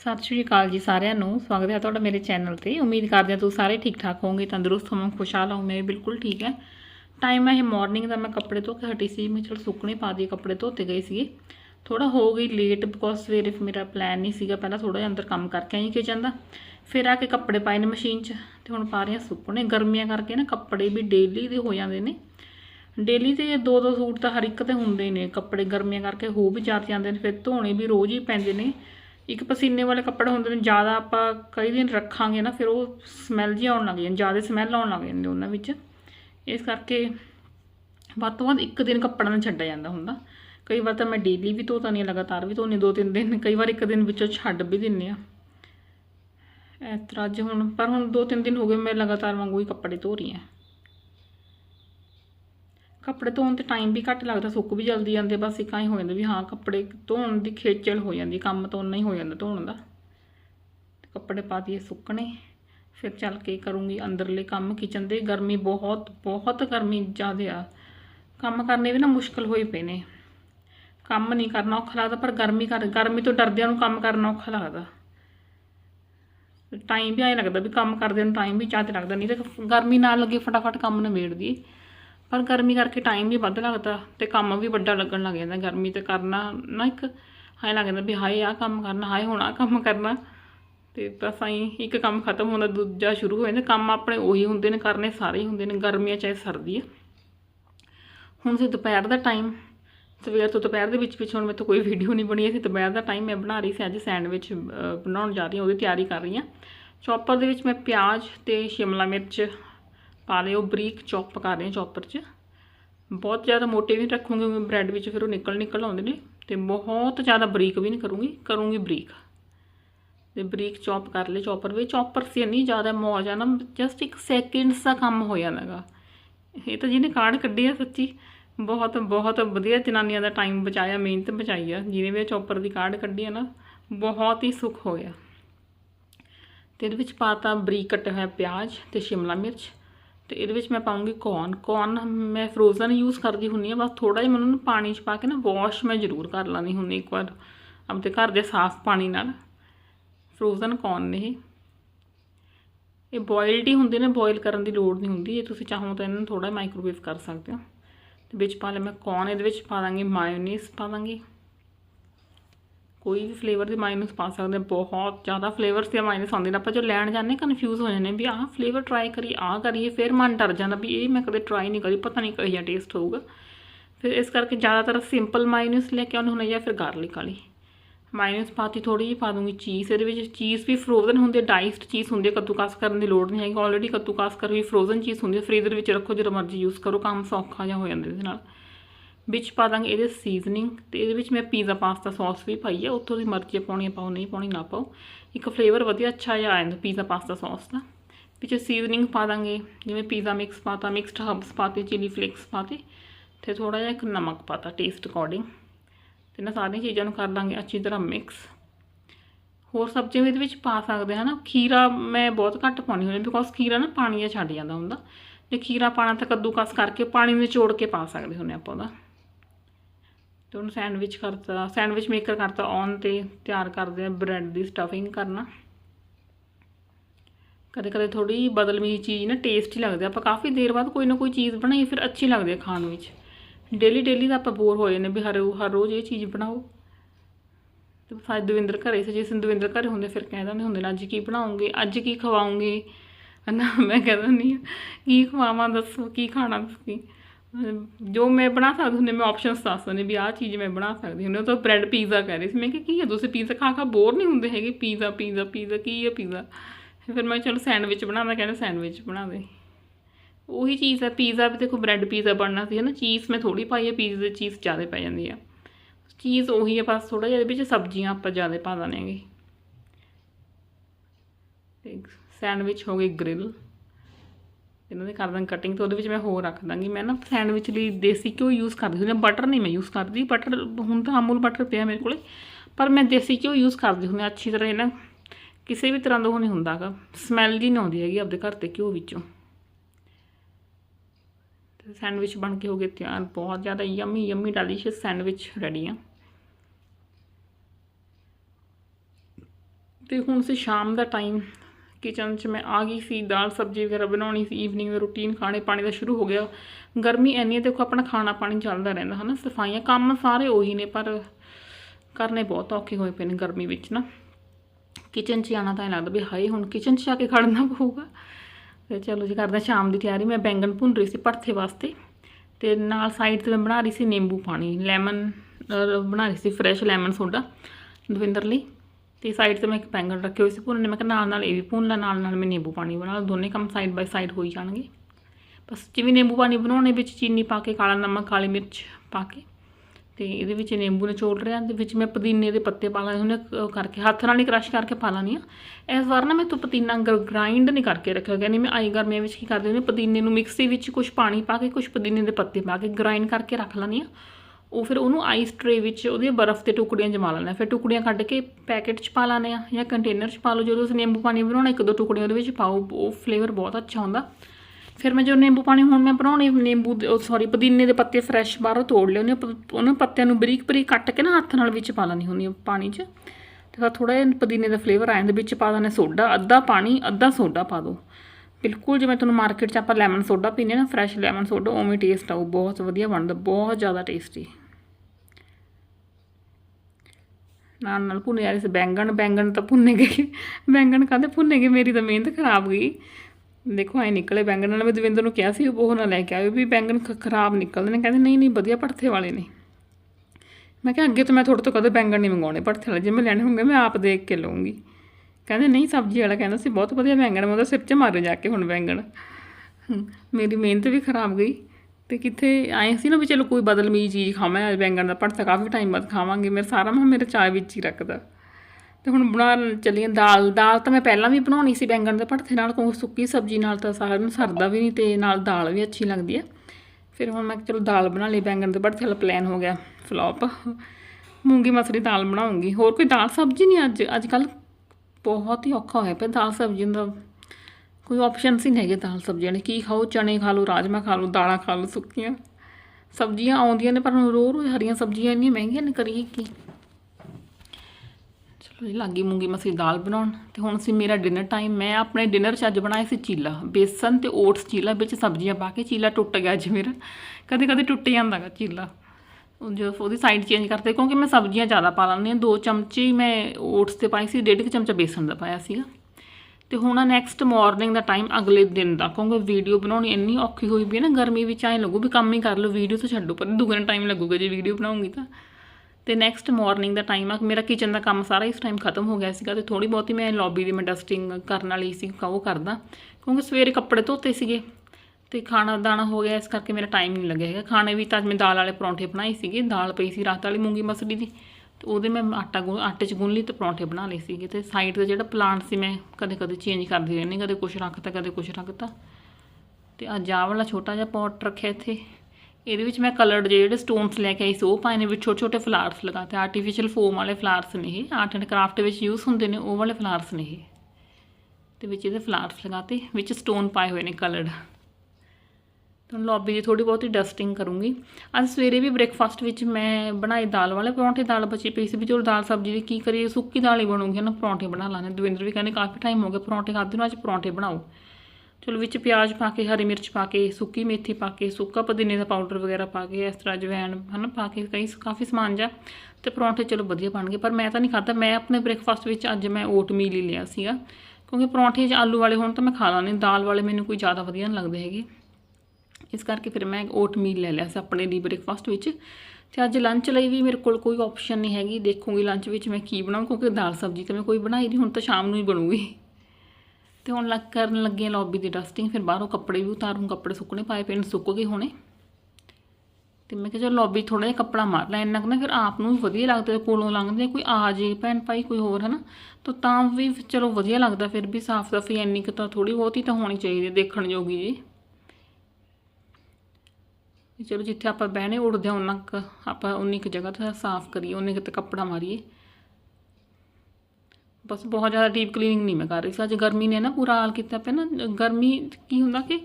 ਸਤਿ ਸ਼੍ਰੀ ਅਕਾਲ ਜੀ ਸਾਰਿਆਂ ਨੂੰ। ਸਵਾਗਤ ਹੈ ਤੁਹਾਡਾ ਮੇਰੇ ਚੈਨਲ ਤੇ। ਉਮੀਦ ਕਰਦੇ ਹਾਂ ਤੁਸੀਂ ਸਾਰੇ ਠੀਕ ਠਾਕ ਹੋਵੋਗੇ, ਤੰਦਰੁਸਤ ਹੋਵੋਗੇ, ਖੁਸ਼ਹਾਲ ਹੋਵੋਗੇ। ਮੈਂ ਬਿਲਕੁਲ ਠੀਕ ਹੈ। ਟਾਈਮ ਹੈ ਇਹ ਮਾਰਨਿੰਗ ਦਾ। ਮੈਂ ਕੱਪੜੇ ਧੋ ਕੇ ਹਟੀ ਸੀ। ਮੈਂ ਚਲ ਸੁੱਕਣੇ ਪਾ ਦੀ ਕੱਪੜੇ ਧੋਤੇ ਗਏ ਸੀਗੇ। ਥੋੜਾ ਹੋ ਗਈ ਲੇਟ ਬਿਕੋਜ਼ ਸਵੇਰੇ ਮੇਰਾ ਪਲਾਨ ਨਹੀਂ ਸੀਗਾ। ਪਹਿਲਾਂ ਥੋੜਾ ਜਿਹਾ ਅੰਦਰ ਕੰਮ ਕਰਕੇ ਆਈ ਕਿਚਨ ਦਾ। ਫਿਰ ਆ ਕੇ ਕੱਪੜੇ ਪਾਏ ਨੇ ਮਸ਼ੀਨ 'ਚ ਤੇ ਹੁਣ ਪਾ ਰਹੀ ਸੁੱਕਣੇ। ਗਰਮੀਆਂ ਕਰਕੇ ਨਾ ਕੱਪੜੇ ਵੀ ਡੇਲੀ ਦੇ ਹੋ ਜਾਂਦੇ ਨੇ। ਡੇਲੀ ਤੇ ਦੋ ਦੋ ਸੂਟ ਤਾਂ ਹਰ ਇੱਕ ਤੇ ਹੁੰਦੇ ਨੇ। ਕੱਪੜੇ ਗਰਮੀਆਂ ਕਰਕੇ ਹੋ ਵੀ ਜਾਂਦੇ ਜਾਂਦੇ ਨੇ। ਫਿਰ ਧੋਣੇ ਵੀ ਰੋਜ਼ ਹੀ ਪੈਂਦੇ ਨੇ। ਇੱਕ ਪਸੀਨੇ ਵਾਲੇ ਕੱਪੜੇ ਹੁੰਦੇ ਨੇ, ਜ਼ਿਆਦਾ ਆਪਾਂ ਕਈ ਦਿਨ ਰੱਖਾਂਗੇ ਨਾ, ਫਿਰ ਉਹ ਸਮੈਲ ਜਿਹੀ ਆਉਣ ਲੱਗ ਜਾਂਦੀ, ਜ਼ਿਆਦਾ ਸਮੈਲ ਆਉਣ ਲੱਗ ਜਾਂਦੀ ਉਹਨਾਂ ਵਿੱਚ। ਇਸ ਕਰਕੇ ਵੱਧ ਤੋਂ ਵੱਧ ਇੱਕ ਦਿਨ ਕੱਪੜਾ ਨਾ ਛੱਡਿਆ ਜਾਂਦਾ ਹੁੰਦਾ। ਕਈ ਵਾਰ ਤਾਂ ਮੈਂ ਡੇਲੀ ਵੀ ਧੋਤਾ ਨਹੀਂ, ਲਗਾਤਾਰ ਵੀ ਧੋਨੀ, ਦੋ ਤਿੰਨ ਦਿਨ, ਕਈ ਵਾਰ ਇੱਕ ਦਿਨ ਵਿੱਚੋਂ ਛੱਡ ਵੀ ਦਿੰਨੇ ਆ। ਇਸ ਤਰ੍ਹਾਂ ਜੇ ਹੁਣ, ਪਰ ਹੁਣ ਦੋ ਤਿੰਨ ਦਿਨ ਹੋ ਗਏ, ਮੈਂ ਲਗਾਤਾਰ ਵਾਂਗੂ ਹੀ ਕੱਪੜੇ ਧੋ ਰਹੀ ਹਾਂ। ਕੱਪੜੇ ਧੋਣ ਤੇ ਟਾਈਮ ਵੀ ਘੱਟ ਲੱਗਦਾ, ਸੁੱਕ ਵੀ ਜਲਦੀ ਜਾਂਦੇ, ਬਸ ਇੱਕ ਐਂ ਹੋ ਜਾਂਦਾ ਵੀ ਹਾਂ, ਕੱਪੜੇ ਧੋਣ ਦੀ ਖੇਚਲ ਹੋ ਜਾਂਦੀ, ਕੰਮ ਤਾਂ ਉਨਾ ਹੀ ਹੋ ਜਾਂਦਾ ਧੋਣ ਦਾ। ਤੇ ਕੱਪੜੇ ਪਾ ਦਈਏ ਸੁੱਕਣੇ, ਫਿਰ ਚੱਲ ਕੇ ਕਰੂੰਗੀ ਅੰਦਰਲੇ ਕੰਮ ਕਿਚਨ ਦੇ, ਗਰਮੀ ਬਹੁਤ ਬਹੁਤ ਗਰਮੀ ਜ਼ਿਆਦਾ ਆ। ਕੰਮ ਕਰਨੇ ਵੀ ਨਾ ਮੁਸ਼ਕਲ ਹੋਏ ਪਏ ਨੇ। ਕੰਮ ਨਹੀਂ ਕਰਨਾ ਔਖਾ ਲੱਗਦਾ, ਪਰ ਗਰਮੀ ਕਰ, ਗਰਮੀ ਤੋਂ ਡਰਦਿਆਂ ਨੂੰ ਕੰਮ ਕਰਨਾ ਔਖਾ ਲੱਗਦਾ। ਟਾਈਮ ਵੀ ਐਂ ਲੱਗਦਾ ਵੀ ਕੰਮ ਕਰਦੇ ਨੂੰ ਟਾਈਮ ਵੀ ਜ਼ਿਆਦਾ ਲੱਗਦਾ, ਨਹੀਂ ਤੇ ਗਰਮੀ ਨਾਲ ਲੱਗੇ ਫਟਾਫਟ ਕੰਮ ਨਿਬੇੜ ਦੀ ਪਰ ਗਰਮੀ ਕਰਕੇ ਟਾਈਮ ਵੀ ਵੱਧ ਲੱਗਦਾ ਤੇ ਕੰਮ ਵੀ ਵੱਡਾ ਲੱਗਣ ਲੱਗ ਜਾਂਦਾ ਗਰਮੀ ਤੇ ਕਰਨਾ ਨਾ ਇੱਕ, ਹਾਏ ਲੱਗ ਜਾਂਦਾ ਵੀ ਹਾਏ ਆਹ ਕੰਮ ਕਰਨਾ, ਹਾਏ ਹੁਣ ਆਹ ਕੰਮ ਕਰਨਾ। ਤੇ ਬਸ ਐਂ ਇੱਕ ਕੰਮ ਖਤਮ ਹੁੰਦਾ, ਦੂਜਾ ਸ਼ੁਰੂ ਹੋ ਜਾਂਦਾ, ਕੰਮ ਆਪਣੇ ਉਹੀ ਹੁੰਦੇ ਨੇ, ਕਰਨੇ ਸਾਰੇ ਹੀ ਹੁੰਦੇ ਨੇ, ਗਰਮੀਆਂ ਚਾਹੇ ਸਰਦੀ ਹੈ ਹੁਣ ਸੀ ਦੁਪਹਿਰ ਦਾ ਟਾਈਮ ਸਵੇਰ ਤੋਂ ਦੁਪਹਿਰ ਦੇ ਵਿੱਚ ਵਿੱਚ ਹੁਣ ਮੇਰੇ ਤੋਂ ਕੋਈ ਵੀਡੀਓ ਨਹੀਂ ਬਣੀ ਸੀ ਦੁਪਹਿਰ ਦਾ ਟਾਈਮ ਮੈਂ ਬਣਾ ਰਹੀ ਸੀ, ਅੱਜ ਸੈਂਡਵਿਚ ਬਣਾਉਣ ਜਾ ਰਹੀ ਹਾਂ, ਉਹਦੀ ਤਿਆਰੀ ਕਰ ਰਹੀ ਹਾਂ। ਚੌਪਰ ਦੇ ਵਿੱਚ ਮੈਂ ਪਿਆਜ਼ ਤੇ ਸ਼ਿਮਲਾ ਮਿਰਚ ਪਾ ਲਿਓ, ਬਰੀਕ ਚੌਪ ਕਰ ਰਹੇ ਚੌਪਰ 'ਚ। ਬਹੁਤ ਜ਼ਿਆਦਾ ਮੋਟੇ ਵੀ ਨਹੀਂ ਰੱਖੂੰਗੀ, ਕਿਉਂਕਿ ਬ੍ਰੈਡ ਵਿੱਚ ਫਿਰ ਉਹ ਨਿਕਲ ਨਿਕਲ ਆਉਂਦੇ ਨੇ ਤੇ ਬਹੁਤ ਜ਼ਿਆਦਾ ਬਰੀਕ ਵੀ ਨਹੀਂ ਕਰੂੰਗੀ ਕਰੂੰਗੀ ਬਰੀਕ। ਤੇ ਬਰੀਕ ਚੌਪ ਕਰ ਲਈ ਚੌਪਰ ਵਿੱਚ। ਚੌਪਰ ਸੀ ਨਹੀਂ ਜ਼ਿਆਦਾ ਮੌਜ ਆ ਨਾ ਜਸਟ ਇੱਕ ਸੈਕਿੰਡਸ ਦਾ ਕੰਮ ਹੋ ਜਾਂਦਾਗਾ ਇਹ ਤਾਂ ਜਿਹਨੇ ਕਾਰਡ ਕੱਢੀ ਆ ਸੱਚੀ, ਬਹੁਤ ਬਹੁਤ ਵਧੀਆ ਜਨਾਨੀਆਂ ਦਾ ਟਾਈਮ ਬਚਾਇਆ, ਮਿਹਨਤ ਬਚਾਈ ਆ। ਜਿਹਨੇ ਵੀ ਚੌਪਰ ਦੀ ਕਾਰਡ ਕੱਢੀ ਆ ਨਾ, ਬਹੁਤ ਹੀ ਸੁੱਖ ਹੋਇਆ। ਤੇ ਇਹਦੇ ਵਿੱਚ ਪਾਤਾ ਬਰੀਕ ਕੱਟਿਆ ਹੋਇਆ ਪਿਆਜ਼ ਤੇ ਸ਼ਿਮਲਾ ਮਿਰਚ। ਤੇ ਇਹਦੇ ਵਿੱਚ ਮੈਂ ਪਾਉਂਗੀ ਕੌਰਨ ਕੌਰਨ ਮੈਂ ਫਰੋਜ਼ਨ ਯੂਜ਼ ਕਰਦੀ ਹੁੰਨੀ ਆ ਬਸ ਥੋੜਾ ਜਿਹਾ ਮੈਨੂੰ ਪਾਣੀ 'ਚ ਪਾ ਕੇ ਨਾ ਵਾਸ਼ ਮੈਂ ਜ਼ਰੂਰ ਕਰ ਲਾਂਦੀ ਹੁੰਨੀ ਇੱਕ ਵਾਰ। ਆਪਣੇ ਘਰ ਦੇ ਸਾਫ਼ ਪਾਣੀ ਨਾਲ। ਫਰੋਜ਼ਨ ਕੌਰਨ ਨੇ ਇਹ। ਇਹ ਬੋਇਲਡ ਹੀ ਹੁੰਦੇ ਨੇ ਬੋਇਲ ਕਰਨ ਦੀ ਲੋੜ ਨਹੀਂ ਹੁੰਦੀ। ਜੇ ਤੁਸੀਂ ਚਾਹੋ ਤਾਂ ਇਹਨਾਂ ਨੂੰ ਥੋੜਾ ਮਾਈਕ੍ਰੋਵੇਵ ਕਰ ਸਕਦੇ ਹੋ। ਤੇ ਵਿੱਚ ਪਾ ਲਿਆ ਮੈਂ ਕੌਰਨ ਇਹਦੇ ਵਿੱਚ ਪਾ ਦਾਂਗੀ ਮਾਇਓਨੀਜ਼ ਪਾ ਦਾਂਗੀ। ਕੋਈ ਵੀ ਫਲੇਵਰ ਦੇ ਮਾਇਓਨੀਜ਼ ਪਾ ਸਕਦੇ ਹਾਂ, ਬਹੁਤ ਜ਼ਿਆਦਾ ਫਲੇਵਰਸ ਦੇ ਮਾਈਨਸ ਆਉਂਦੇ ਨੇ। ਆਪਾਂ ਜੋ ਲੈਣ ਜਾਂਦੇ ਕਨਫਿਊਜ਼ ਹੋ ਜਾਂਦੇ ਵੀ ਆਹ ਫਲੇਵਰ ਟਰਾਈ ਕਰੀ ਆਹ ਕਰੀਏ, ਫਿਰ ਮਨ ਡਰ ਜਾਂਦਾ ਵੀ ਇਹ ਮੈਂ ਕਦੇ ਟਰਾਈ ਨਹੀਂ ਕਰੀ, ਪਤਾ ਨਹੀਂ ਕਿਹੋ ਜਿਹਾ ਟੇਸਟ ਹੋਊਗਾ। ਫਿਰ ਇਸ ਕਰਕੇ ਜ਼ਿਆਦਾਤਰ ਸਿੰਪਲ ਮਾਇਓਨੀਜ਼ ਲੈ ਕੇ ਆਉਂਦੇ ਹੁੰਦੇ ਜਾਂ ਫਿਰ ਗਾਰਲਿਕ ਵਾਲੀ। ਮਾਇਨਸ ਪਾਤੀ ਥੋੜੀ ਜਿਹੀ ਪਾ ਦੂੰਗੀ ਚੀਜ਼ ਇਹਦੇ ਵਿੱਚ ਚੀਜ਼ ਵੀ ਫਰੋਜ਼ਨ ਹੁੰਦੀ ਹੈ ਡਾਈਸਡ ਚੀਜ਼ ਹੁੰਦੀ ਹੈ, ਕੱਦੂਕਾਸ ਕਰਨ ਦੀ ਲੋੜ ਨਹੀਂ ਹੈਗੀ। ਆਲਰੇਡੀ ਕੱਦੂਕਾਸ ਕਰ ਵੀ ਫਰੋਜ਼ਨ ਚੀਜ਼ ਹੁੰਦੀ ਹੈ ਫਰੀਜ਼ਰ ਵਿੱਚ ਰੱਖੋ ਜਦੋਂ ਮਰਜ਼ੀ ਯੂਜ਼ ਕਰੋ, ਕੰਮ ਸੌਖਾ ਜਿਹਾ ਹੋ ਜਾਂਦਾ ਇਹਦੇ ਨਾਲ। ਵਿੱਚ ਪਾ ਦਾਂਗੇ ਇਹਦੇ ਸੀਜ਼ਨਿੰਗ ਤੇ ਇਹਦੇ ਵਿੱਚ ਮੈਂ ਪੀਜ਼ਾ ਪਾਸਤਾ ਸੌਸ ਵੀ ਪਾਈ ਹੈ ਉੱਥੋਂ ਦੀ ਮਰਜ਼ੀ ਪਾਉਣੀ ਹੈ ਪਾਓ ਨਹੀਂ ਪਾਉਣੀ ਨਾ ਪਾਓ ਇੱਕ ਫਲੇਵਰ ਵਧੀਆ ਅੱਛਾ ਜਿਹਾ ਆ ਜਾਂਦਾ ਪੀਜ਼ਾ ਪਾਸਤਾ ਸੌਸ ਦਾ। ਵਿੱਚ ਸੀਜ਼ਨਿੰਗ ਪਾ ਦਾਂਗੇ, ਜਿਵੇਂ ਪੀਜ਼ਾ ਮਿਕਸ ਪਾਤਾ ਮਿਕਸਡ ਹਰਬਸ ਪਾਤੇ ਚਿਲੀ ਫਲੇਕਸ ਪਾਤੇ ਤੇ ਥੋੜਾ ਜਿਹਾ ਇੱਕ ਨਮਕ ਪਾਤਾ ਟੇਸਟ ਅਕੋਰਡਿੰਗ ਤੇ ਨਾ ਸਾਰੀਆਂ ਚੀਜ਼ਾਂ ਨੂੰ ਕਰ ਲਾਂਗੇ ਅੱਛੀ ਤਰ੍ਹਾਂ ਮਿਕਸ ਹੋਰ ਸਬਜ਼ੀਆਂ ਵੀ ਇਹਦੇ ਵਿੱਚ ਪਾ ਸਕਦੇ ਹਾਂ ਨਾ। ਖੀਰਾ ਮੈਂ ਬਹੁਤ ਘੱਟ ਪਾਉਣੀ ਹੁੰਦੀ ਬਿਕੋਜ਼ ਖੀਰਾ ਨਾ ਪਾਣੀ ਜਿਹਾ ਛੱਡ ਜਾਂਦਾ ਹੁੰਦਾ। ਜੇ ਖੀਰਾ ਪਾਣਾ ਤਾਂ ਕੱਦੂਕਸ ਕਰਕੇ ਪਾਣੀ ਨਿਚੋੜ ਕੇ ਪਾ ਸਕਦੇ ਹੁੰਦੇ ਆਪਾਂ ਉਹਦਾ। ਤੇ ਉਹਨੂੰ ਸੈਂਡਵਿਚ ਕਰਤਾ, ਸੈਂਡਵਿਚ ਮੇਕਰ ਕਰਤਾ ਔਨ ਤੇ, ਤਿਆਰ ਕਰਦੇ ਆ ਬ੍ਰੈਡ ਦੀ ਸਟਫਿੰਗ ਕਰਨਾ। ਕਦੇ ਕਦੇ ਥੋੜੀ ਬਦਲਵੀਂ ਚੀਜ਼ ਨਾ ਟੇਸਟੀ ਲੱਗਦੀ ਆਪਾਂ ਕਾਫੀ ਦੇਰ ਬਾਅਦ ਕੋਈ ਨਾ ਕੋਈ ਚੀਜ਼ ਬਣਾਈ, ਫਿਰ ਅੱਛੀ ਲੱਗਦੀ ਆ ਖਾਣ ਵਿੱਚ। ਡੇਲੀ ਡੇਲੀ ਤਾਂ ਆਪਾਂ ਬੋਰ ਹੋ ਜਾਂਦੇ ਵੀ ਹਰ ਹਰ ਰੋਜ਼ ਇਹ ਚੀਜ਼ ਬਣਾਓ। ਤੇ ਫਾਇਦ ਦਵਿੰਦਰ ਘਰੇ ਸੀ ਜਿਸ ਦਵਿੰਦਰ ਘਰੇ ਹੁੰਦੇ ਫਿਰ ਕਹਿ ਦਿੰਦੇ ਹੁੰਦੇ ਨੇ, ਅੱਜ ਕੀ ਬਣਾਉਂਗੇ ਅੱਜ ਕੀ ਖਵਾਉਂਗੇ ਨਾ ਮੈਂ ਕਹਿ ਦਿੰਦੀ ਹਾਂ, ਕੀ ਖਵਾਵਾਂ? ਦੱਸੋ, ਕੀ ਖਾਣਾ ਤੁਸੀਂ? ਅਮ ਜੋ ਮੈਂ ਬਣਾ ਸਕਦੀ ਹੁੰਦੀ, ਮੈਂ ਆਪਸ਼ਨਸ ਦੱਸ ਦਿੰਦੀ ਵੀ ਆਹ ਚੀਜ਼ ਮੈਂ ਬਣਾ ਸਕਦੀ ਹੁੰਦੀ ਉਹ ਤਾਂ ਬ੍ਰੈਡ ਪੀਜ਼ਾ ਕਹਿ ਰਹੀ ਸੀ। ਮੈਂ ਕਿਹਾ, ਕੀ ਹੈ ਤੁਸੀਂ ਪੀਜ਼ਾ ਖਾ ਖਾ ਬੋਰ ਨਹੀਂ ਹੁੰਦੇ ਹੈਗੇ? ਪੀਜ਼ਾ ਪੀਜ਼ਾ ਪੀਜ਼ਾ ਕੀ ਹੈ ਪੀਜ਼ਾ ਫਿਰ ਮੈਂ ਚਲੋ ਸੈਂਡਵਿਚ ਬਣਾਉਂਦਾ, ਕਹਿੰਦੇ ਸੈਂਡਵਿਚ ਬਣਾ ਦੇ। ਉਹੀ ਚੀਜ਼ ਹੈ ਪੀਜ਼ਾ ਵੀ ਦੇਖੋ ਬ੍ਰੈਡ ਪੀਜ਼ਾ ਬਣਨਾ ਸੀ ਹੈ ਨਾ ਚੀਜ਼ ਮੈਂ ਥੋੜੀ ਪਾਈ ਹੈ ਪੀਜ਼ੇ ਦੀ ਚੀਜ਼ ਜ਼ਿਆਦਾ ਪੈ ਜਾਂਦੀ ਆ। ਚੀਜ਼ ਉਹੀ ਹੈ ਬਸ ਥੋੜਾ ਜਿਹਾ ਇਹਦੇ ਵਿੱਚ ਸਬਜ਼ੀਆਂ ਆਪਾਂ ਜ਼ਿਆਦਾ ਪਾ ਦਵਾਂਗੇ ਤੇ ਸੈਂਡਵਿਚ ਹੋ ਗਈ ਗ੍ਰਿਲ ਇਹਨਾਂ ਦੀ ਕਰ ਦਾਂਗੇ ਕਟਿੰਗ ਤੇ ਉਹਦੇ ਵਿੱਚ ਮੈਂ ਹੋਰ ਰੱਖ ਦਾਂਗੀ। ਮੈਂ ਨਾ ਸੈਂਡਵਿਚ ਲਈ ਦੇਸੀ ਘਿਓ ਯੂਜ਼ ਕਰਦੀ ਹੁੰਦੀ ਬਟਰ ਨਹੀਂ ਮੈਂ ਯੂਜ਼ ਕਰਦੀ। ਬਟਰ ਹੁਣ ਤਾਂ ਅਮੂਲ ਬਟਰ ਪਿਆ ਮੇਰੇ ਕੋਲੇ। ਪਰ ਮੈਂ ਦੇਸੀ ਘਿਓ ਯੂਜ਼ ਕਰਦੀ ਹੁੰਦੀ ਅੱਛੀ ਤਰ੍ਹਾਂ ਇਹ ਕਿਸੇ ਵੀ ਤਰ੍ਹਾਂ ਦਾ ਉਹ ਨਹੀਂ ਹੁੰਦਾਗਾ ਸਮੈਲ ਜੀ ਨਹੀਂ ਆਉਂਦੀ ਹੈਗੀ ਆਪਦੇ ਘਰ ਤੇ ਘਿਓ ਵਿੱਚੋਂ। ਤੇ ਸੈਂਡਵਿਚ ਬਣ ਕੇ ਹੋ ਗਏ ਤਿਆਰ। ਬਹੁਤ ਜ਼ਿਆਦਾ yummy yummy delicious sandwich ready ਆ। ਤੇ ਹੁਣ ਸੀ ਸ਼ਾਮ ਦਾ ਟਾਈਮ ਕਿਚਨ 'ਚ ਮੈਂ ਆ ਗਈ ਸੀ, ਦਾਲ, ਸਬਜ਼ੀ ਵਗੈਰਾ ਬਣਾਉਣੀ ਸੀ ਈਵਨਿੰਗ ਦਾ ਰੂਟੀਨ ਖਾਣੇ, ਪਾਣੀ ਦਾ ਸ਼ੁਰੂ ਹੋ ਗਿਆ। ਗਰਮੀ ਐਨੀ ਹੈ, ਦੇਖੋ ਆਪਣਾ ਖਾਣਾ ਪਾਣੀ ਚੱਲਦਾ ਰਹਿੰਦਾ, ਹਨਾ? ਸਫਾਈਆਂ ਕੰਮ ਸਾਰੇ ਉਹੀ ਨੇ, ਪਰ ਕਰਨੇ ਬਹੁਤ ਔਖੇ ਹੋਏ ਪਏ ਨੇ ਗਰਮੀ ਵਿੱਚ ਨਾ। ਕਿਚਨ 'ਚ ਆਣਾ ਤਾਂ ਐਂ ਲੱਗਦਾ ਵੀ ਹਾਏ, ਹੁਣ ਕਿਚਨ 'ਚ ਆ ਕੇ ਖੜਨਾ ਪਊਗਾ। ਤੇ ਚਲੋ ਜੀ, ਕਰਦੇ ਹਾਂ ਸ਼ਾਮ ਦੀ ਤਿਆਰੀ। ਮੈਂ ਬੈਂਗਣ ਭੁੰਨ ਰਹੀ ਸੀ ਭਰਥੇ ਵਾਸਤੇ। ਤੇ ਨਾਲ ਸਾਈਡ ਤੇ ਮੈਂ ਬਣਾ ਰਹੀ ਸੀ ਨਿੰਬੂ ਪਾਣੀ ਲੈਮਨ ਬਣਾ ਰਹੀ ਸੀ ਫਰੈਸ਼ ਲੈਮਨ ਸੋਡਾ, ਦਵਿੰਦਰ ਲਈ। ਤੇ ਸਾਈਡ ਤੇ ਮੈਂ ਇੱਕ ਬੈਂਗਣ ਰੱਖੇ ਹੋਏ ਸੀ ਭੁੰਨਣੇ ਮੈਂ ਕਿਹਾ ਨਾਲ ਨਾਲ ਇਹ ਵੀ ਭੁੰਨ ਲਾ ਨਾਲ ਨਾਲ ਮੈਂ ਨਿੰਬੂ ਪਾਣੀ ਬਣਾ ਲਾਂ। ਦੋਨੇ ਕੰਮ ਸਾਈਡ ਬਾਈ ਸਾਈਡ ਹੋਈ ਜਾਣਗੇ। ਬਸ ਜਿਵੇਂ ਨਿੰਬੂ ਪਾਣੀ ਬਣਾਉਣੇ, ਵਿੱਚ ਚੀਨੀ ਪਾ ਕੇ, ਕਾਲਾ ਨਮਕ, ਕਾਲੀ ਮਿਰਚ ਪਾ ਕੇ। ਤੇ ਇਹਦੇ ਵਿੱਚ ਨਿੰਬੂ ਨਿਚੋੜ ਰਿਆ ਦੇ ਵਿੱਚ ਮੈਂ ਪੁਦੀਨੇ ਦੇ ਪੱਤੇ ਪਾ ਲਏ। ਉਹਨੇ ਕਰਕੇ, ਹੱਥ ਨਾਲ ਹੀ ਕ੍ਰਸ਼ ਕਰਕੇ ਪਾ ਲਾਨੀ ਆ ਇਸ ਵਾਰ ਨਾ ਮੈਂ ਤੋਂ ਪੁਦੀਨਾ ਗ੍ਰਾਈਂਡ ਨਹੀਂ ਕਰਕੇ ਰੱਖਿਆ। ਗਿਆ ਨਹੀਂ ਮੈਂ ਆਈ ਗਰਮੀਆਂ ਵਿੱਚ ਕੀ ਕਰਦੀ ਹੁੰਦੀ? ਪੁਦੀਨੇ ਨੂੰ ਮਿਕਸੀ ਵਿੱਚ ਕੁਝ ਪਾਣੀ ਪਾ ਕੇ ਕੁਝ ਪੁਦੀਨੇ ਦੇ ਪੱਤੇ ਪਾ ਕੇ ਗ੍ਰਾਈਂਡ ਕਰਕੇ ਰੱਖ ਲਾਨੀ ਆ ਉਹ ਫਿਰ ਉਹਨੂੰ ਆਈਸ ਟਰੇ ਵਿੱਚ ਉਹਦੀਆਂ ਬਰਫ਼ ਦੇ ਟੁਕੜੀਆਂ ਜਮਾ ਲੈਣਾ ਫਿਰ ਟੁਕੜੀਆਂ ਕੱਢ ਕੇ ਪੈਕੇਟ 'ਚ ਪਾ ਲਾਨੇ ਆ ਜਾਂ ਕੰਟੇਨਰ 'ਚ ਪਾ ਲਓ। ਜਦੋਂ ਤੁਸੀਂ ਨਿੰਬੂ ਪਾਣੀ ਬਣਾਉਣਾ, ਇੱਕ ਦੋ ਟੁਕੜੀਆਂ ਉਹਦੇ ਵਿੱਚ ਪਾਓ। ਉਹ ਫਲੇਵਰ ਬਹੁਤ ਅੱਛਾ ਹੁੰਦਾ। ਫਿਰ ਮੈਂ ਜੋ ਨਿੰਬੂ ਪਾਣੀ ਹੁਣ ਮੈਂ ਬਣਾਉਣੇ, ਨਿੰਬੂ ਸੌਰੀ ਪੁਦੀਨੇ ਦੇ ਪੱਤੇ ਫਰੈਸ਼ ਬਾਹਰੋਂ ਤੋੜ ਲਿਆ ਉਹਨੇ ਉਹਨਾਂ ਪੱਤਿਆਂ ਨੂੰ ਬਰੀਕ ਬਰੀਕ ਕੱਟ ਕੇ ਨਾ ਹੱਥ ਨਾਲ ਵਿੱਚ ਪਾ ਲੈਣੀ ਹੁੰਦੀ ਆ ਪਾਣੀ 'ਚ। ਤੇ ਫਿਰ ਥੋੜਾ ਜਿਹਾ ਪੁਦੀਨੇ ਦਾ ਫਲੇਵਰ ਆ ਜਾਂਦਾ। ਵਿੱਚ ਪਾ ਦੇਣਾ ਸੋਡਾ, ਅੱਧਾ ਪਾਣੀ, ਅੱਧਾ ਸੋਡਾ ਪਾ ਦਿਓ। ਬਿਲਕੁਲ ਜਿਵੇਂ ਤੁਹਾਨੂੰ ਮਾਰਕੀਟ 'ਚ ਆਪਾਂ ਲੈਮਨ ਸੋਡਾ ਪੀਂਦੇ ਨਾ ਫਰੈਸ਼ ਲੈਮਨ ਸੋਡਾ, ਉਵੇਂ ਟੇਸਟ ਆਉ ਬਹੁਤ ਵਧੀਆ ਬਣਦਾ, ਬਹੁਤ ਜ਼ਿਆਦਾ ਟੇਸਟੀ ਨਾਲ ਨਾਲ ਭੁੰਨੇ ਵਾਲੇ ਸੀ। ਬੈਂਗਣ ਬੈਂਗਣ ਤਾਂ ਭੁੰਨੇ ਗਏ। ਬੈਂਗਣ ਕਾਹਦੇ ਭੁੰਨੇ ਗਏ। ਮੇਰੀ ਤਾਂ ਮਿਹਨਤ ਖਰਾਬ ਗਈ। ਦੇਖੋ, ਐ ਨਿਕਲੇ ਬੈਂਗਣ। ਨਾਲ ਮੈਂ ਦਵਿੰਦਰ ਨੂੰ ਕਿਹਾ ਸੀ, ਉਹ ਨਾ ਲੈ ਕੇ ਆਇਓ ਵੀ ਬੈਂਗਣ ਖਰਾਬ ਨਿਕਲਦੇ ਨੇ। ਕਹਿੰਦੇ, ਨਹੀਂ ਨਹੀਂ, ਵਧੀਆ ਭੜਥੇ ਵਾਲੇ ਨੇ। ਮੈਂ ਕਿਹਾ, ਅੱਗੇ ਤੋਂ ਮੈਂ ਤੁਹਾਡੇ ਤੋਂ ਕਦੇ ਬੈਂਗਣ ਨਹੀਂ ਮੰਗਾਉਣੇ ਭੜਥੇ ਵਾਲੇ। ਜੇ ਮੈਂ ਲੈਣੇ ਹੋਣਗੇ, ਮੈਂ ਆਪ ਦੇਖ ਕੇ ਲਵਾਂਗੀ ਕਹਿੰਦੇ, ਨਹੀਂ, ਸਬਜ਼ੀ ਵਾਲਾ ਕਹਿੰਦਾ ਸੀ, ਬਹੁਤ ਵਧੀਆ ਬੈਂਗਣ। ਮੈਂ ਉਹਦਾ ਸਿਰ 'ਚ ਮਾਰੇ ਜਾ ਕੇ ਹੁਣ ਬੈਂਗਣ। ਮੇਰੀ ਮਿਹਨਤ ਵੀ ਖਰਾਬ ਗਈ। ਤੇ ਕਿੱਥੇ ਆਏ ਸੀ ਨਾ ਵੀ ਚਲੋ ਕੋਈ ਬਦਲਮੀ ਚੀਜ਼ ਖਾਵਾਂ ਬੈਂਗਣ ਦਾ ਭੜਥਾ ਕਾਫੀ ਟਾਈਮ ਬਾਅਦ ਖਾਵਾਂਗੇ ਮੇਰਾ ਸਾਰਾ ਮੈਂ ਮੇਰੇ ਚਾਹ ਵਿੱਚ ਹੀ ਰੱਖਦਾ। ਤੇ ਹੁਣ ਬਣਾ ਚੱਲੀਏ ਦਾਲ ਦਾਲ ਤਾਂ ਮੈਂ ਪਹਿਲਾਂ ਵੀ ਬਣਾਉਣੀ ਸੀ ਬੈਂਗਣ ਦੇ ਭੜਥੇ ਨਾਲ ਕੋਈ ਸੁੱਕੀ ਸਬਜ਼ੀ, ਨਾਲ ਤਾਂ ਸਾਰਿਆਂ ਨੂੰ ਸਰਦਾ ਵੀ ਨਹੀਂ ਤੇ ਨਾਲ ਦਾਲ ਵੀ ਅੱਛੀ ਲੱਗਦੀ ਹੈ ਫਿਰ ਹੁਣ ਮੈਂ ਕਿਹਾ ਚਲੋ ਦਾਲ ਬਣਾ ਲਈ ਬੈਂਗਣ ਦੇ ਭੜਥੇ ਵਾਲਾ ਪਲਾਨ ਹੋ ਗਿਆ ਫਲॉप ਮੂੰਗੀ ਮਸਰੀ ਦਾਲ ਬਣਾਉਂਗੀ। ਹੋਰ ਕੋਈ ਦਾਲ ਸਬਜ਼ੀ ਨਹੀਂ ਅੱਜ? ਅੱਜ ਕੱਲ ਬਹੁਤ ਹੀ ਔਖਾ ਹੋਇਆ ਪਿਆ ਦਾਲ ਸਬਜ਼ੀ ਦਾ। ਕੋਈ ਆਪਸ਼ਨਸ ਹੀ ਨਹੀਂ ਹੈਗੇ ਦਾਲ ਸਬਜ਼ੀਆਂ ਨੇ ਕੀ ਖਾਓ? ਚਣੇ ਖਾ ਲਓ ਰਾਜਮਾ ਖਾ ਲਓ, ਦਾਲਾਂ ਖਾ ਲਓ, ਸੁੱਕੀਆਂ। ਸਬਜ਼ੀਆਂ ਆਉਂਦੀਆਂ ਨੇ ਪਰ ਹੁਣ ਰੋ ਰੋਜ਼ ਹਰੀਆਂ ਸਬਜ਼ੀਆਂ ਇੰਨੀਆਂ ਮਹਿੰਗੀਆਂ ਨੇ, ਕਰੀਏ ਕੀ? ਚਲੋ ਜੀ ਲੱਗੀ ਮੂੰਗੀ ਮਸਰੀ ਦਾਲ ਬਣਾਉਣ। ਤੇ ਹੁਣ ਸੀ ਮੇਰਾ ਡਿਨਰ ਟਾਈਮ ਮੈਂ ਆਪਣੇ ਡਿਨਰ 'ਚ ਅੱਜ ਬਣਾਇਆ ਸੀ ਚੀਲਾ, ਬੇਸਨ ਤੇ ਓਟਸ ਚੀਲਾ ਵਿੱਚ ਸਬਜ਼ੀਆਂ ਪਾ ਕੇ, ਚੀਲਾ ਟੁੱਟ ਗਿਆ ਅੱਜ ਮੇਰਾ। ਕਦੇ ਕਦੇ ਟੁੱਟ ਜਾਂਦਾ ਗਾ ਚੀਲਾ। ਉਹ ਜੋ ਉਹਦੀ ਸਾਈਡ ਚੇਂਜ ਕਰਦੇ, ਕਿਉਂਕਿ ਮੈਂ ਸਬਜ਼ੀਆਂ ਜ਼ਿਆਦਾ ਪਾ ਲੈਂਦੀ ਹਾਂ। ਦੋ ਚਮਚੇ ਹੀ ਮੈਂ ਓਟਸ ਤੇ ਪਾਈ ਸੀ, ਡੇਢ ਕੁ ਚਮਚਾ ਬੇਸਨ ਦਾ ਪਾਇਆ ਸੀਗਾ। ਤੇ ਹੁਣ ਨੈਕਸਟ ਮਾਰਨਿੰਗ ਦਾ ਟਾਈਮ ਅਗਲੇ ਦਿਨ ਦਾ ਕਿਉਂਕਿ ਵੀਡੀਓ ਬਣਾਉਣੀ ਇੰਨੀ ਔਖੀ ਹੋਈ ਵੀ ਹੈ ਨਾ, ਗਰਮੀ ਵਿੱਚ ਐਂ ਲੱਗੂ ਵੀ ਕੰਮ ਹੀ ਕਰ ਲਓ ਵੀਡੀਓ ਤਾਂ ਛੱਡੋ, ਪਰ ਦੁਗਣਾ ਟਾਈਮ ਲੱਗੂਗਾ ਜੇ ਵੀਡੀਓ ਬਣਾਉਂਗੀ ਤਾਂ। ਤੇ ਨੈਕਸਟ ਮਾਰਨਿੰਗ ਦਾ ਟਾਈਮ ਆ, ਮੇਰਾ ਕਿਚਨ ਦਾ ਕੰਮ ਸਾਰਾ ਇਸ ਟਾਈਮ ਖਤਮ ਹੋ ਗਿਆ ਸੀਗਾ ਤੇ ਥੋੜੀ ਬਹੁਤੀ ਮੈਂ ਲੌਬੀ ਦੀ ਮੈਂ ਡਸਟਿੰਗ ਕਰਨ ਵਾਲੀ ਸੀ, ਉਹ ਕਰਦਾ। ਕਿਉਂਕਿ ਸਵੇਰੇ ਕੱਪੜੇ ਧੋਤੇ ਸੀਗੇ ਤੇ ਖਾਣਾ ਦਾਣਾ ਹੋ ਗਿਆ, ਇਸ ਕਰਕੇ ਮੇਰਾ ਟਾਈਮ ਨਹੀਂ ਲੱਗਿਆ ਹੈਗਾ। ਖਾਣੇ ਵੀ ਤਾਂ ਮੈਂ ਦਾਲ ਵਾਲੇ ਪਰੌਂਠੇ ਬਣਾਏ ਸੀਗੇ, ਦਾਲ ਪਈ ਸੀ ਰਾਤ ਵਾਲੀ ਮੂੰਗੀ ਮਸਰੀ ਦੀ। ਤੇ ਉਹਦੇ ਮੈਂ ਆਟਾ ਗੁੰਨ, ਆਟੇ 'ਚ ਗੁੰਨ ਲਈ ਤੇ ਪਰੌਂਠੇ ਬਣਾ ਲਏ ਸੀਗੇ ਤੇ ਸਾਈਡ ਤੇ ਜਿਹੜਾ ਪਲਾਂਟ ਸੀ ਮੈਂ ਕਦੇ ਕਦੇ ਚੇਂਜ ਕਰਦੀ ਰਹਿੰਦੀ ਕਦੇ ਕੁਛ ਰੱਖਤਾ, ਕਦੇ ਕੁਛ ਰੱਖਤਾ। ਤੇ ਅੱਜ ਆਹ ਵਾਲਾ ਛੋਟਾ ਜਿਹਾ ਪੌਟ ਰੱਖਿਆ ਇੱਥੇ। ਇਹਦੇ ਵਿੱਚ ਮੈਂ ਕਲਰਡ ਜਿਹੜੇ ਸਟੋਨਸ ਲੈ ਕੇ ਆਈ ਸੀ, ਉਹ ਪਾਏ ਨੇ ਵਿੱਚ ਛੋਟੇ ਛੋਟੇ ਫਲਾਵਰਸ ਲਗਾਤੇ ਆਰਟੀਫੀਸ਼ੀਅਲ ਫੋਮ ਵਾਲੇ ਫਲਾਰਸ ਨੇ ਇਹ। ਆਰਟ ਐਂਡ ਕਰਾਫਟ ਵਿੱਚ ਯੂਜ਼ ਹੁੰਦੇ ਨੇ ਉਹ ਵਾਲੇ ਫਲਾਵਰਸ ਨੇ ਇਹ। ਤੇ ਵਿੱਚ ਇਹਦੇ ਫਲਾਰਸ ਲਗਾਤੇ ਵਿੱਚ ਸਟੋਨ ਪਾਏ ਹੋਏ ਨੇ ਕਲਰਡ ਤਾਂ ਲੌਬੀ ਦੀ ਥੋੜੀ ਬਹੁਤੀ ਡਸਟਿੰਗ ਕਰੂੰਗੀ। ਅੱਜ ਸਵੇਰੇ ਵੀ ਬ੍ਰੇਕਫਾਸਟ ਵਿੱਚ ਮੈਂ ਬਣਾਏ ਦਾਲ ਵਾਲੇ ਪਰੌਂਠੇ, ਦਾਲ ਬਚੀ ਪਈ ਸੀ ਵੀ ਚਲੋ ਦਾਲ ਸਬਜ਼ੀ ਦੀ ਕੀ ਕਰੀਏ, ਸੁੱਕੀ ਦਾਲ ਹੀ ਬਣੂਗੀ ਨਾ ਪਰੌਂਠੇ ਬਣਾ ਲਾਣੇ ਦਵਿੰਦਰ ਵੀ ਕਹਿੰਦੇ ਕਾਫੀ ਟਾਈਮ ਹੋ ਗਿਆ, ਪਰੌਂਠੇ ਖਾਦੇ ਨੂੰ, ਅੱਜ ਪਰੌਂਠੇ ਬਣਾਓ। ਚਲੋ ਵਿੱਚ ਪਿਆਜ਼ ਪਾ ਕੇ, ਹਰੀ ਮਿਰਚ ਪਾ ਕੇ, ਸੁੱਕੀ ਮੇਥੀ ਪਾ ਕੇ, ਸੁੱਕਾ ਪੁਦੀਨੇ ਦਾ ਪਾਊਡਰ ਵਗੈਰਾ ਪਾ ਕੇ, ਇਸ ਤਰ੍ਹਾਂ ਜਵੈਣ ਹਨਾ ਪਾ ਕੇ ਕਈ ਕਾਫੀ ਸਮਾਨ ਜਾ। ਤੇ ਪਰੌਂਠੇ ਚਲੋ ਵਧੀਆ ਬਣ ਗਏ, ਪਰ ਮੈਂ ਤਾਂ ਨਹੀਂ ਖਾਧਾ। ਮੈਂ ਆਪਣੇ ਬ੍ਰੇਕਫਾਸਟ ਵਿੱਚ ਅੱਜ ਮੈਂ ਓਟ ਮੀਲ ਹੀ ਲਿਆ ਸੀਗਾ। ਕਿਉਂਕਿ ਪਰੌਂਠੇ 'ਚ ਆਲੂ ਵਾਲੇ ਹੋਣ ਤਾਂ ਮੈਂ ਖਾ ਲਾਂਗੀ ਦਾਲ ਵਾਲੇ ਮੈਨੂੰ ਕੋਈ ਜ਼ਿਆਦਾ ਵਧੀਆ ਨਹੀਂ ਲੱਗਦੇ ਹੈਗੇ। ਇਸ ਕਰਕੇ ਫਿਰ ਮੈਂ ਓਟ ਮੀਲ ਲੈ ਲਿਆ ਸੀ ਆਪਣੇ ਲਈ ਬ੍ਰੇਕਫਾਸਟ ਵਿੱਚ ਤੇ ਅੱਜ ਲੰਚ ਲਈ ਵੀ ਮੇਰੇ ਕੋਲ ਕੋਈ ਆਪਸ਼ਨ ਨਹੀਂ ਹੈਗੀ। ਦੇਖੂੰਗੀ ਲੰਚ ਵਿੱਚ ਮੈਂ ਕੀ ਬਣਾਉਂ ਕਿਉਂਕਿ ਦਾਲ ਸਬਜ਼ੀ ਤਾਂ ਮੈਂ ਕੋਈ ਬਣਾਈ ਨਹੀਂ, ਹੁਣ ਤਾਂ ਸ਼ਾਮ ਨੂੰ ਹੀ ਬਣੂਗੀ। ਤੇ ਹੁਣ ਲੱਗ ਕਰਨ ਲੱਗੀ ਹਾਂ ਲੌਬੀ ਦੀ ਡਸਟਿੰਗ ਫਿਰ ਬਾਹਰੋਂ ਕੱਪੜੇ ਵੀ ਉਤਾਰੂੰ, ਕੱਪੜੇ ਸੁੱਕਣੇ ਪਾਏ ਪੈਣ ਸੁੱਕ ਗਏ ਹੋਣੇ। ਤੇ ਮੈਂ ਕਿਹਾ ਚਲੋ ਲੌਬੀ ਥੋੜਾ ਜਿਹਾ ਕੱਪੜਾ ਮਾਰ ਲੈ, ਇੰਨਾ ਕੁ ਨਾ ਫਿਰ ਆਪ ਨੂੰ ਵੀ ਵਧੀਆ ਲੱਗਦਾ ਕੋਲੋਂ ਲੰਘਦੇ ਕੋਈ ਆ ਜੇ ਭੈਣ ਭਾਈ, ਕੋਈ ਹੋਰ, ਹਨਾ। ਤਾਂ ਤਾਂ ਵੀ ਚਲੋ ਵਧੀਆ ਲੱਗਦਾ, ਫਿਰ ਵੀ ਸਾਫ਼ ਸਫ਼ਾਈ ਇੰਨੀ ਕੁ ਤਾਂ ਥੋੜੀ ਬਹੁਤੀ ਤਾਂ ਹੋਣੀ ਚਾਹੀਦੀ ਹੈ, ਦੇਖਣ ਜੋਗੀ ਜੀ। ਚਲੋ ਜਿੱਥੇ ਆਪਾਂ ਬਹਿਣੇ ਉੱਡਦੇ ਹਾਂ ਉਹਨਾਂ ਕੁ, ਆਪਾਂ ਉਨੀ ਕੁ ਜਗ੍ਹਾ 'ਤੇ ਸਾਫ਼ ਕਰੀਏ, ਉਨੇ ਕੁ ਤੇ ਕੱਪੜਾ ਮਾਰੀਏ। ਬਸ ਬਹੁਤ ਜ਼ਿਆਦਾ ਡੀਪ ਕਲੀਨਿੰਗ ਨਹੀਂ ਮੈਂ ਕਰ ਰਹੀ ਸੀ। ਅੱਜ ਗਰਮੀ ਨੇ ਨਾ ਪੂਰਾ ਹਾਲ ਕੀਤਾ ਪਿਆ ਨਾ। ਗਰਮੀ ਕੀ ਹੁੰਦਾ ਕਿ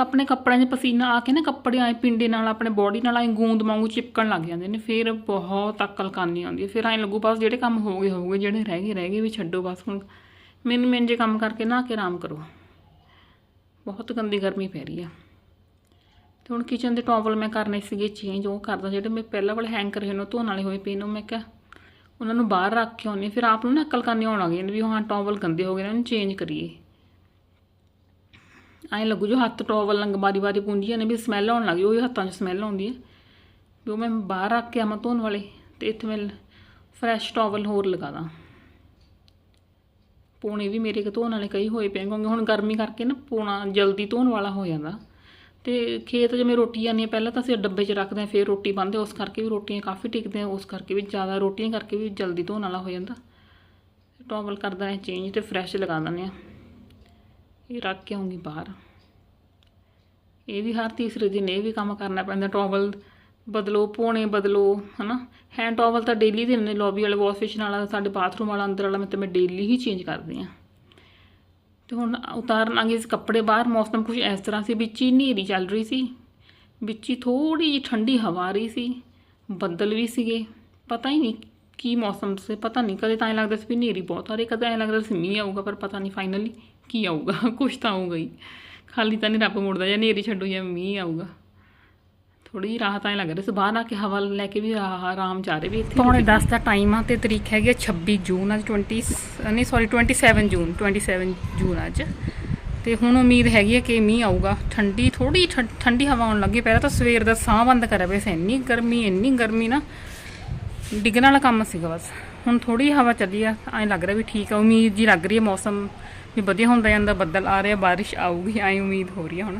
ਆਪਣੇ ਕੱਪੜਿਆਂ 'ਚ ਪਸੀਨਾ ਆ ਕੇ ਨਾ ਕੱਪੜੇ ਆਏ ਪਿੰਡੇ ਨਾਲ, ਆਪਣੇ ਬੋਡੀ ਨਾਲ ਆਏ ਗੂੰਦ ਵਾਂਗੂ ਚਿਪਕਣ ਲੱਗ ਜਾਂਦੇ ਨੇ। ਫਿਰ ਬਹੁਤ ਅਕਲ ਕਾਨੀ ਆਉਂਦੀ ਹੈ। ਫਿਰ ਐਂ ਲੱਗੂ ਬਸ ਜਿਹੜੇ ਕੰਮ ਹੋ ਗਏ ਹੋ ਗਏ ਜਿਹੜੇ ਰਹਿ ਗਏ ਰਹਿ ਗਏ ਵੀ ਛੱਡੋ ਬਸ ਹੁਣ। ਮੈਨੂੰ ਮਿੰਨ ਜੇ ਕੰਮ ਕਰਕੇ ਨਾ ਕੇ ਆਰਾਮ ਕਰੋ। ਬਹੁਤ ਗੰਦੀ ਗਰਮੀ ਪੈ ਰਹੀ ਆ। ਤੇ ਹੁਣ ਕਿਚਨ ਦੇ ਟਾਵਲ ਮੈਂ ਕਰਨੇ ਸੀਗੇ ਚੇਂਜ ਉਹ ਕਰਦਾ ਜਿਹੜੇ ਮੈਂ ਪਹਿਲਾਂ ਵਾਲੇ ਹੈਂਕਰ ਕਰੇ ਹੋਏ ਉਹ ਧੋਣ ਵਾਲੇ ਹੋਏ ਪਏ ਨੇ, ਉਹ ਮੈਂ ਕਿਹਾ ਉਹਨਾਂ ਨੂੰ ਬਾਹਰ ਰੱਖ ਕੇ ਆਉਂਦੀ ਫਿਰ ਆਪ ਨੂੰ ਨਾ ਅਕਲ ਕਰਨੀ ਆਉਣ ਲੱਗ ਵੀ ਹਾਂ ਟਾਵਲ ਗੰਦੇ ਹੋ ਗਏ ਨੇ, ਉਹਨੂੰ ਚੇਂਜ ਕਰੀਏ। ਐਂ ਲੱਗੂ ਜੋ ਹੱਥ ਟਾਵਲ ਲੰਗ ਬਾਰੀ ਬਾਰੀ ਪੁੰਜੀਆਂ ਨੇ, ਵੀ ਸਮੈਲ ਆਉਣ ਲੱਗੀ ਉਹ ਹੱਥਾਂ 'ਚ ਸਮੈਲ ਆਉਂਦੀ ਹੈ। ਵੀ ਉਹ ਮੈਂ ਬਾਹਰ ਰੱਖ ਕੇ ਆਵਾਂ ਧੋਣ ਵਾਲੇ, ਤੇ ਇੱਥੇ ਮੈਂ ਫਰੈਸ਼ ਟਾਵਲ ਹੋਰ ਲਗਾ ਦਾਂ। ਪੋਣੇ ਵੀ ਮੇਰੇ ਧੋਣ ਵਾਲੇ ਕਈ ਹੋਏ ਪਏ ਕਿਉਂਕਿ ਹੁਣ ਗਰਮੀ ਕਰਕੇ ਨਾ ਪੋਣਾ ਜਲਦੀ ਧੋਣ ਵਾਲਾ ਹੋ ਜਾਂਦਾ। ਤੇ ਖੇਤ ਜਿਵੇਂ ਰੋਟੀ ਆਉਂਦੀ ਹੈ ਪਹਿਲਾਂ ਤਾਂ ਅਸੀਂ ਡੱਬੇ 'ਚ ਰੱਖਦੇ ਹਾਂ, ਫਿਰ ਰੋਟੀ ਬੰਨ੍ਹਦੇ ਉਸ ਕਰਕੇ ਵੀ ਰੋਟੀਆਂ ਕਾਫੀ ਟਿਕਦੇ ਆ, ਉਸ ਕਰਕੇ ਵੀ ਜ਼ਿਆਦਾ ਰੋਟੀਆਂ ਕਰਕੇ ਵੀ ਜਲਦੀ ਧੋਣ ਵਾਲਾ ਹੋ ਜਾਂਦਾ। ਟੋਵਲ ਕਰਦਾ ਹੈ ਚੇਂਜ ਤੇ ਫਰੈਸ਼ ਲਗਾ ਦਿੰਦੇ ਆ ਇਹ ਰੱਖ ਕੇ ਆਉਂਗੀ ਬਾਹਰ। ਇਹ ਵੀ ਹਰ ਤੀਸਰੇ ਦਿਨ ਇਹ ਵੀ ਕੰਮ ਕਰਨਾ ਪੈਂਦਾ ਟੋਵਲ ਬਦਲੋ, ਪੋਣੇ ਬਦਲੋ, ਹਨਾ? ਹੈਂਡ ਟੋਵਲ ਤਾਂ ਡੇਲੀ ਦੇ ਨੇ ਲੌਬੀ ਵਾਲਾ ਵਾਸ਼ ਬੇਸਿਨ ਵਾਲਾ, ਸਾਡੇ ਬਾਥਰੂਮ ਵਾਲਾ, ਅੰਦਰ ਵਾਲਾ, ਮੈਂ ਤੇ ਮੈਂ ਡੇਲੀ ਹੀ ਚੇਂਜ ਕਰਦੀ ਆ ਤੇ ਹੁਣ ਉਤਾਰਨ ਆ ਗਏ ਸੀ ਕੱਪੜੇ ਬਾਹਰ, ਮੌਸਮ ਕੁਝ ਇਸ ਤਰ੍ਹਾਂ ਸੀ ਵਿੱਚ ਹੀ ਹਨੇਰੀ ਚੱਲ ਰਹੀ ਸੀ। ਵਿੱਚ ਹੀ ਥੋੜੀ ਜਿਹੀ ਠੰਡੀ ਹਵਾ ਆ ਰਹੀ ਸੀ, ਬੱਦਲ ਵੀ ਸੀਗੇ। ਪਤਾ ਹੀ ਨਹੀਂ ਕੀ ਮੌਸਮ ਸੀ, ਪਤਾ ਨਹੀਂ ਕਦੇ ਤਾਂ ਐਂ ਲੱਗਦਾ ਸੀ ਵੀ ਹਨੇਰੀ ਬਹੁਤ ਆ ਰਹੀ, ਕਦੇ ਐਂ ਲੱਗਦਾ ਸੀ ਮੀਂਹ ਆਊਗਾ, ਪਰ ਪਤਾ ਨਹੀਂ ਫਾਈਨਲੀ ਕੀ ਆਊਗਾ ਕੁਝ ਤਾਂ ਆਊਗਾ ਹੀ। ਖਾਲੀ ਤਾਂ ਨਹੀਂ ਰੱਬ ਮੁੜਦਾ ਜਾਂ ਹਨੇਰੀ ਛੱਡੋ ਜਾਂ ਮੀਂਹ ਆਊਗਾ। ਥੋੜੀ ਜਿਹੀ ਰਾਹਤ ਐਂ ਲੱਗ ਰਹੀ ਸੀ। ਬਾਹਰ ਆ ਕੇ ਹਵਾ ਲੈ ਕੇ ਵੀ ਆਹ ਆਰਾਮ ਜਾ ਰਹੇ ਵੀ ਇੱਥੇ। ਪੌਣੇ 10 ਦਾ ਟਾਈਮ ਆ ਤੇ ਤਰੀਕ ਹੈਗੀ ਆ 26 ਜੂਨ ਅੱਜ 20 ਨਹੀਂ ਸੌਰੀ 27 ਜੂਨ 27 ਜੂਨ ਅੱਜ। ਤੇ ਹੁਣ ਉਮੀਦ ਹੈਗੀ ਹੈ ਕਿ ਮੀਂਹ ਆਊਗਾ। ਠੰਡੀ ਥੋੜੀ ਠੰਡੀ ਹਵਾ ਆਉਣ ਲੱਗੀ। ਪਹਿਲਾਂ ਤਾਂ ਸਵੇਰ ਦਾ ਸਾਹ ਬੰਦ ਕਰਿਆ ਪਿਆ ਸੀ। ਇੰਨੀ ਗਰਮੀ ਇੰਨੀ ਗਰਮੀ ਨਾ। ਡਿੱਗਣ ਵਾਲਾ ਕੰਮ ਸੀਗਾ ਬਸ। ਹੁਣ ਥੋੜੀ ਹਵਾ ਚੱਲੀ ਆ ਐਂ ਲੱਗ ਰਿਹਾ ਵੀ ਠੀਕ ਆ। ਉਮੀਦ ਜੀ ਲੱਗ ਰਹੀ ਹੈ ਮੌਸਮ ਵੀ ਵਧੀਆ ਹੁੰਦਾ ਜਾਂਦਾ, ਬੱਦਲ ਆ ਰਿਹਾ ਬਾਰਿਸ਼ ਆਊਗੀ। ਐਂ ਉਮੀਦ ਹੋ ਰਹੀ ਹੈ ਹੁਣ।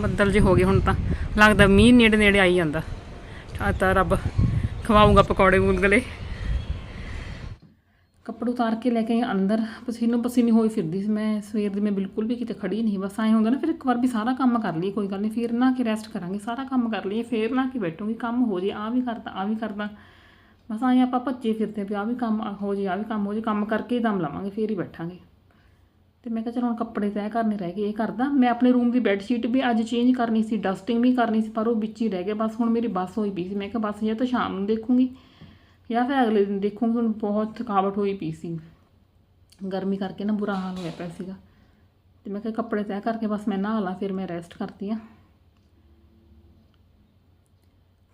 ਬੱਦਲ ਜੇ ਹੋ ਗਏ ਹੁਣ ਤਾਂ। ਲੱਗਦਾ ਮੀਂਹ ਨੇੜੇ ਨੇੜੇ ਆਈ ਜਾਂਦਾ। ਤਾਂ ਰੱਬ ਖਵਾਊਗਾ ਪਕੌੜੇ ਗੁਲਗਲੇ ਕੱਪੜੇ ਉਤਾਰ ਕੇ ਲੈ ਕੇ ਅੰਦਰ। ਪਸੀਨੋ ਪਸੀਨੀ ਹੋਈ ਫਿਰਦੀ ਸੀ ਮੈਂ। ਸਵੇਰ ਦੀ ਮੈਂ ਬਿਲਕੁਲ ਵੀ ਕਿਤੇ ਖੜੀ ਨਹੀਂ ਬਸ ਐਂ ਹੁੰਦਾ ਨਾ, ਫਿਰ ਇੱਕ ਵਾਰ ਵੀ ਸਾਰਾ ਕੰਮ ਕਰ ਲਈਏ, ਕੋਈ ਗੱਲ ਨਹੀਂ। ਫਿਰ ਨਾ ਕਿ ਰੈਸਟ ਕਰਾਂਗੇ, ਸਾਰਾ ਕੰਮ ਕਰ ਲਈਏ, ਫਿਰ ਨਾ ਕਿ ਬੈਠੂਗੀ। ਕੰਮ ਹੋ ਜੇ ਆ ਵੀ ਕਰਦਾ ਆ ਵੀ ਕਰਦਾ। ਬਸ ਐਂ ਆਪਾਂ ਭੱਜੇ ਫਿਰਦੇ ਵੀ ਆ ਵੀ ਕੰਮ ਹੋ ਜੇ ਆ ਵੀ ਕੰਮ ਹੋ ਜੇ। ਕੰਮ ਕਰਕੇ ਹੀ ਦਮ ਲਾਵਾਂਗੇ, ਫਿਰ ਹੀ ਬੈਠਾਂਗੇ। ਤੇ ਮੈਂ ਕਿਹਾ ਚਲ ਹੁਣ ਕੱਪੜੇ ਤੈਅ ਕਰਨੇ ਰਹਿ ਗਏ, ਇਹ ਕਰਦਾ। ਮੈਂ ਆਪਣੇ ਰੂਮ ਦੀ ਬੈੱਡ ਸ਼ੀਟ ਵੀ ਅੱਜ ਚੇਂਜ ਕਰਨੀ ਸੀ ਡਸਟਿੰਗ ਵੀ ਕਰਨੀ ਸੀ, ਪਰ ਉਹ ਵਿੱਚ ਹੀ ਰਹਿ ਗਿਆ। ਬਸ ਹੁਣ ਮੇਰੀ ਬੱਸ ਹੋਈ ਪਈ ਸੀ। ਮੈਂ ਕਿਹਾ ਬੱਸ ਜਾਂ ਤਾਂ ਸ਼ਾਮ ਨੂੰ ਦੇਖੂੰਗੀ ਜਾਂ ਫਿਰ ਅਗਲੇ ਦਿਨ ਦੇਖੂੰਗੀ। ਹੁਣ ਬਹੁਤ ਥਕਾਵਟ ਹੋਈ ਪਈ ਸੀ। ਗਰਮੀ ਕਰਕੇ ਨਾ ਬੁਰਾ ਹਾਲ ਹੋਇਆ ਪਿਆ ਸੀਗਾ। ਤੇ ਮੈਂ ਕਿਹਾ ਕੱਪੜੇ ਤੈਅ ਕਰਕੇ ਬਸ ਮੈਂ ਨਹਾ ਲਾਂ, ਫਿਰ ਮੈਂ ਰੈਸਟ ਕਰਦੀ ਆ।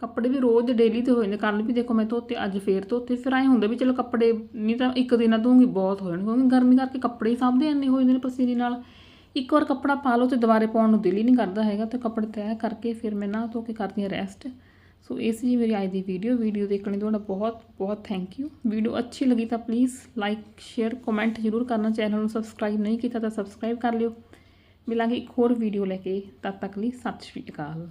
ਕੱਪੜੇ ਵੀ ਰੋਜ਼ ਡੇਲੀ ਤੇ ਹੋਏ ਨੇ ਕੱਲ ਵੀ ਦੇਖੋ ਮੈਂ ਧੋਤੇ, ਅੱਜ ਫੇਰ ਧੋਤੇ, ਫਿਰ ਐਂ ਹੁੰਦਾ ਵੀ ਚਲੋ ਕੱਪੜੇ ਨਹੀਂ ਤਾਂ ਇੱਕ ਦਿਨ ਧੋਉਂਗੀ ਬਹੁਤ ਹੋ ਜਾਣਗੇ ਕਿਉਂਕਿ ਗਰਮੀ ਕਰਕੇ ਕੱਪੜੇ ਹੀ ਸਭ ਦੇ ਇੰਨੇ ਹੋ ਜਾਂਦੇ ਨੇ ਪਸੀਨੇ ਨਾਲ। ਇੱਕ ਵਾਰ ਕੱਪੜਾ ਪਾ ਲਓ ਤੇ ਦੁਬਾਰੇ ਪਾਉਣ ਨੂੰ ਦਿਲ ਹੀ ਨਹੀਂ ਕਰਦਾ ਹੈਗਾ, ਤੇ ਕੱਪੜੇ ਤੈਅ ਕਰਕੇ ਫਿਰ ਮੈਂ ਨਾ ਧੋ ਕੇ ਕਰਦੀ ਹਾਂ ਰੈਸਟ ਸੋ ਇਹ ਸੀ ਜੀ ਮੇਰੀ ਅੱਜ ਦੀ ਵੀਡੀਓ ਵੀਡੀਓ ਦੇਖਣ ਲਈ ਤੁਹਾਡਾ ਬਹੁਤ ਬਹੁਤ ਥੈਂਕ ਯੂ ਵੀਡੀਓ ਅੱਛੀ ਲੱਗੀ ਤਾਂ ਪਲੀਜ਼ ਲਾਈਕ ਸ਼ੇਅਰ ਕਮੈਂਟ ਜ਼ਰੂਰ ਕਰਨਾ ਚੈਨਲ ਨੂੰ ਸਬਸਕ੍ਰਾਈਬ ਨਹੀਂ ਕੀਤਾ ਤਾਂ ਸਬਸਕ੍ਰਾਈਬ ਕਰ ਲਿਓ। ਮਿਲਾਂਗੇ ਇੱਕ ਹੋਰ ਵੀਡੀਓ ਲੈ ਕੇ, ਤਦ ਤੱਕ ਲਈ ਸਤਿ ਸ਼੍ਰੀ ਅਕਾਲ।